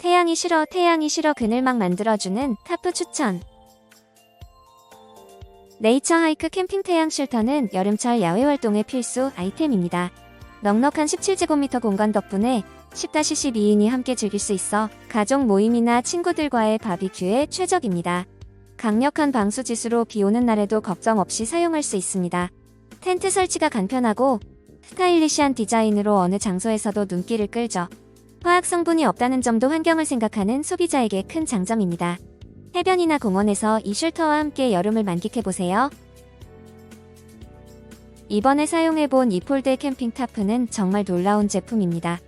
태양이 싫어 태양이 싫어 그늘 막 만들어주는 타프 추천. 네이처 하이크 캠핑 태양 쉘터는 여름철 야외 활동의 필수 아이템입니다. 넉넉한 17제곱미터 공간 덕분에 10-12인이 함께 즐길 수 있어 가족 모임이나 친구들과의 바비큐에 최적입니다. 강력한 방수 지수로 비 오는 날에도 걱정 없이 사용할 수 있습니다. 텐트 설치가 간편하고 스타일리시한 디자인으로 어느 장소에서도 눈길을 끌죠. 화학 성분이 없다는 점도 환경을 생각하는 소비자에게 큰 장점입니다. 해변이나 공원에서 이 쉘터와 함께 여름을 만끽해보세요. 이번에 사용해본 이 폴드 캠핑 타프는 정말 놀라운 제품입니다.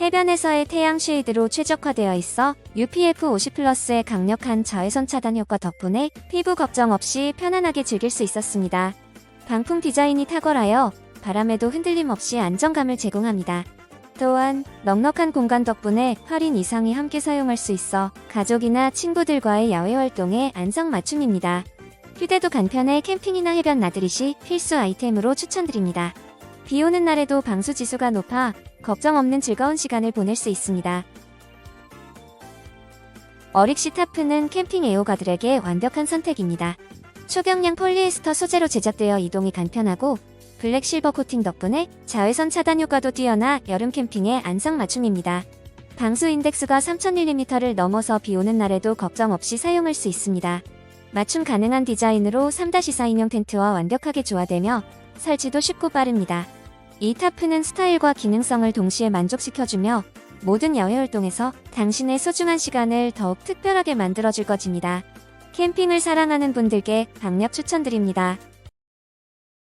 해변에서의 태양 쉐이드로 최적화되어 있어 UPF 50 플러스의 강력한 자외선 차단 효과 덕분에 피부 걱정 없이 편안하게 즐길 수 있었습니다. 방풍 디자인이 탁월하여 바람에도 흔들림 없이 안정감을 제공합니다. 또한 넉넉한 공간 덕분에 8인 이상이 함께 사용할 수 있어 가족이나 친구들과의 야외 활동에 안성맞춤입니다. 휴대도 간편해 캠핑이나 해변 나들이 시 필수 아이템으로 추천드립니다. 비 오는 날에도 방수 지수가 높아 걱정 없는 즐거운 시간을 보낼 수 있습니다. 어릭시 타프는 캠핑 애호가들에게 완벽한 선택입니다. 초경량 폴리에스터 소재로 제작되어 이동이 간편하고 블랙 실버 코팅 덕분에 자외선 차단 효과도 뛰어나 여름 캠핑에 안성맞춤입니다. 방수 인덱스가 3000mm를 넘어서 비 오는 날에도 걱정 없이 사용할 수 있습니다. 맞춤 가능한 디자인으로 3-4인용 텐트와 완벽하게 조화되며 설치도 쉽고 빠릅니다. 이 타프는 스타일과 기능성을 동시에 만족시켜주며 모든 야외 활동에서 당신의 소중한 시간을 더욱 특별하게 만들어줄 것입니다. 캠핑을 사랑하는 분들께 강력 추천드립니다.